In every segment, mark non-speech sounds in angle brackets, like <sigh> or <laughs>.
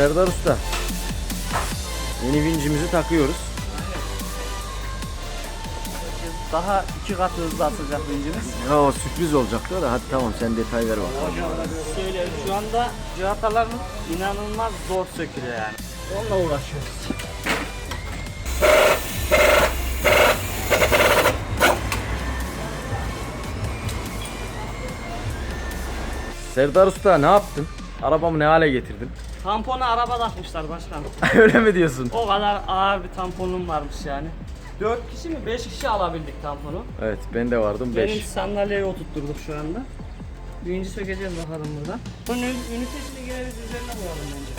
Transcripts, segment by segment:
Serdar Usta. Yeni vincimizi takıyoruz. Daha iki kat hızlı atacak vincimiz. Ya o sürpriz olacaktı da hadi tamam sen detay ver bakalım. Şöyle şu anda cihatalarımız inanılmaz zor sökülüyor yani. Onunla uğraşıyoruz. Serdar Usta ne yaptın? Arabamı ne hale getirdin? Tamponu araba takmışlar başkanım. <laughs> Öyle mi diyorsun? O kadar ağır bir tamponum varmış yani. 4 kişi mi 5 kişi alabildik tamponu. Evet ben de vardım Benim 5. sandalyeye oturtturduk şu anda. Birinci sökeceğiz bakalım buradan. Bunun ün- ünitesini yine biz üzerine koyalım bence.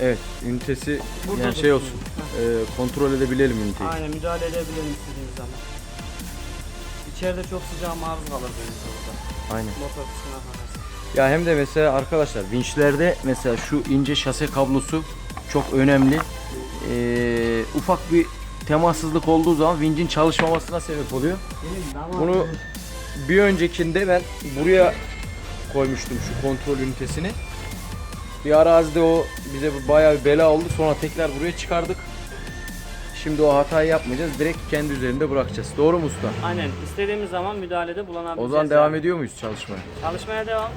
Evet ünitesi Burada yani şey dursun. olsun. e, kontrol edebilelim üniteyi. Aynen müdahale edebilirim istediğimiz zaman. İçeride çok sıcağı maruz kalır benim burada. Aynen. Motor kısmına bakarsan. Ya hem de mesela arkadaşlar vinçlerde mesela şu ince şase kablosu çok önemli. Ee, ufak bir temassızlık olduğu zaman vincin çalışmamasına sebep oluyor. Bunu bir öncekinde ben buraya koymuştum şu kontrol ünitesini. Bir arazide o bize bayağı bir bela oldu. Sonra tekrar buraya çıkardık. Şimdi o hatayı yapmayacağız. Direkt kendi üzerinde bırakacağız. Doğru mu usta? Aynen istediğimiz zaman müdahalede bulunabiliriz. O zaman devam ediyor muyuz çalışmaya? Çalışmaya devam.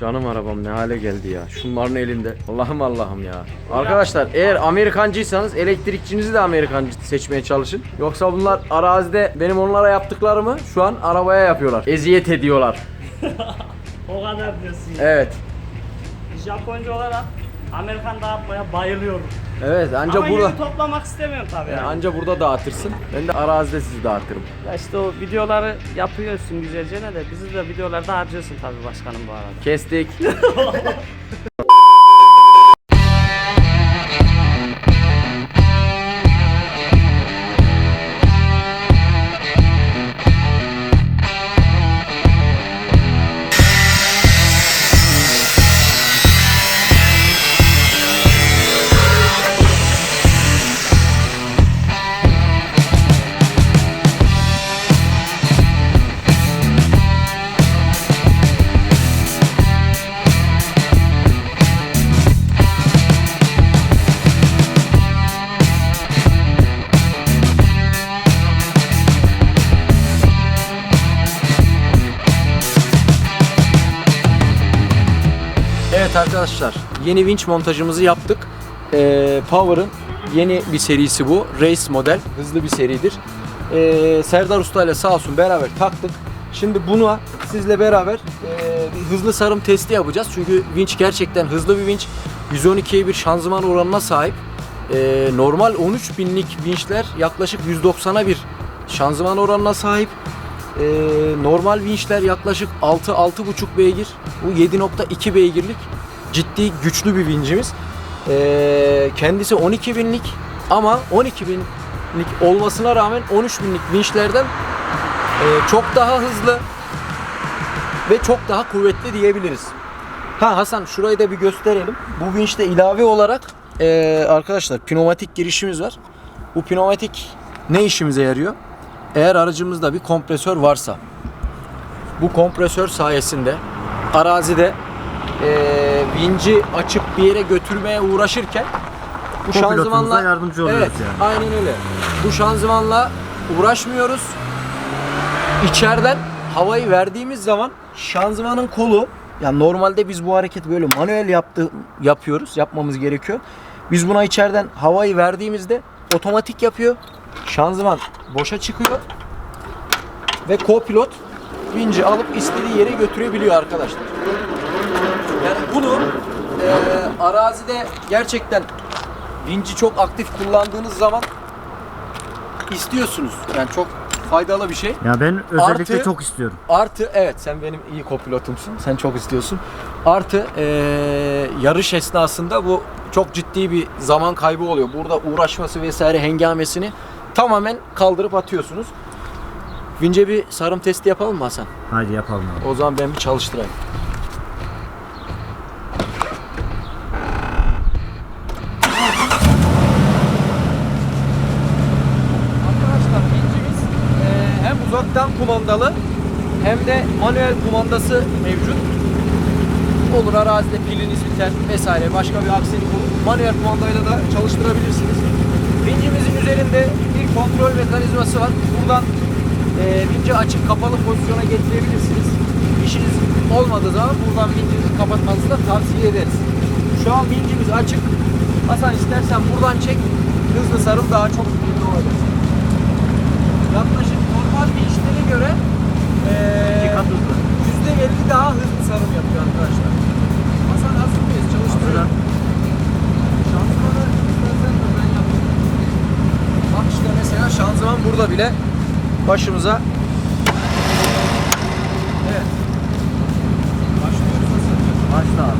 Canım arabam ne hale geldi ya. Şunların elinde. Allah'ım Allah'ım ya. Arkadaşlar eğer Amerikancıysanız elektrikçinizi de Amerikancı seçmeye çalışın. Yoksa bunlar arazide benim onlara yaptıklarımı şu an arabaya yapıyorlar. Eziyet ediyorlar. <laughs> O kadar diyorsun ya. Evet. Japonca olarak Amerikan dağıtmaya bayılıyorum. Evet anca Ama burada yünü toplamak istemiyorum tabii yani. anca burada dağıtırsın. Ben de arazide sizi dağıtırım. Ya işte o videoları yapıyorsun güzelce ne de bizi de videolarda harcıyorsun tabii başkanım bu arada. Kestik. <laughs> Evet arkadaşlar yeni winch montajımızı yaptık. Ee, Power'ın yeni bir serisi bu. Race model. Hızlı bir seridir. Ee, Serdar Usta ile sağ olsun beraber taktık. Şimdi bunu sizle beraber e, hızlı sarım testi yapacağız. Çünkü winch gerçekten hızlı bir winch. 112'ye bir şanzıman oranına sahip. Ee, normal 13 binlik winchler yaklaşık 190'a bir şanzıman oranına sahip. Ee, normal vinçler yaklaşık 6-6,5 beygir. Bu 7.2 beygirlik ciddi güçlü bir vincimiz. Ee, kendisi 12 binlik ama 12 binlik olmasına rağmen 13 binlik vinçlerden e, çok daha hızlı ve çok daha kuvvetli diyebiliriz. Ha Hasan şurayı da bir gösterelim. Bu vinçte ilave olarak e, arkadaşlar pneumatik girişimiz var. Bu pneumatik ne işimize yarıyor? Eğer aracımızda bir kompresör varsa bu kompresör sayesinde arazide eee vinci açıp bir yere götürmeye uğraşırken bu şanzımanla yardımcı oluyoruz evet, yani. Aynen öyle. Bu şanzımanla uğraşmıyoruz. İçeriden havayı verdiğimiz zaman şanzımanın kolu yani normalde biz bu hareketi böyle manuel yaptı, yapıyoruz. Yapmamız gerekiyor. Biz buna içeriden havayı verdiğimizde otomatik yapıyor. Şanzıman boşa çıkıyor. Ve co-pilot vinci alıp istediği yere götürebiliyor arkadaşlar. Yani bunu eee, arazide gerçekten vinci çok aktif kullandığınız zaman istiyorsunuz. Yani çok faydalı bir şey. Ya ben özellikle Artı- çok istiyorum. Artı evet sen benim iyi kopilotumsun. Sen çok istiyorsun. Artı eee, yarış esnasında bu çok ciddi bir zaman kaybı oluyor. Burada uğraşması vesaire hengamesini tamamen kaldırıp atıyorsunuz. Vince bir sarım testi yapalım mı Hasan? Hadi yapalım abi. O zaman ben bir çalıştırayım. Arkadaşlar vincimiz e, hem uzaktan kumandalı hem de manuel kumandası mevcut. Olur arazide piliniz biter vesaire başka bir aksilik olur. Manuel kumandayla da çalıştırabilirsiniz. Vincimizin üzerinde kontrol mekanizması var. Buradan e, vinci açık kapalı pozisyona getirebilirsiniz. İşiniz olmadığı zaman buradan vincinizi kapatmanızı da tavsiye ederiz. Şu an vincimiz açık. Hasan istersen buradan çek. Hızlı sarım daha çok hızlı olacak. Yaklaşık normal göre İki eee kat hızlı. %50 daha hızlı sarım yapıyor arkadaşlar. Hasan hazır mıyız? Çalıştırıyorum. Şanzımanı istersen de ben yapayım. Bak işte mesela şanzıman burada bile başımıza Evet. Başlıyoruz Hasan. Başla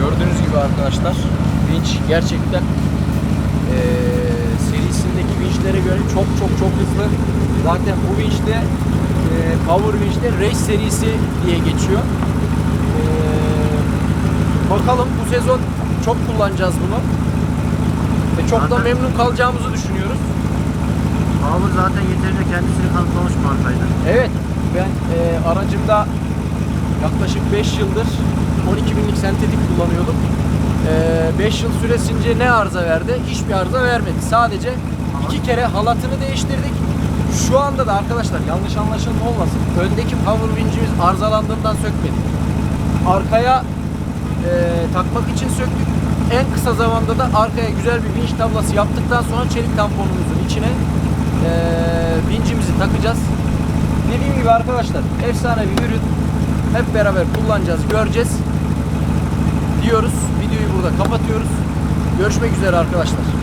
gördüğünüz gibi arkadaşlar vinç gerçekten eee, serisindeki vinçlere göre çok çok hızlı. Zaten bu vinçte eee, Power Winch'te Race serisi diye geçiyor. Eee, bakalım bu sezon çok kullanacağız bunu. Ve çok da Zaten- memnun kalacağımızı düşünüyoruz. Power zaten yeterince kendisini kanıtlamış markaydı. Evet ben eee, aracımda yaklaşık 5 yıldır 12 binlik sentetik kullanıyordum. 5 yıl süresince ne arıza verdi? Hiçbir arıza vermedi. Sadece iki kere halatını değiştirdik. Şu anda da arkadaşlar yanlış anlaşılma olmasın. Öndeki power winch'imiz arızalandığından sökmedik. Arkaya eee, takmak için söktük. En kısa zamanda da arkaya güzel bir vinç tablası yaptıktan sonra çelik tamponumuzun içine eee vincimizi takacağız. Dediğim gibi arkadaşlar efsane bir ürün. Hep beraber kullanacağız, göreceğiz diyoruz. Videoyu burada kapatıyoruz. Görüşmek üzere arkadaşlar.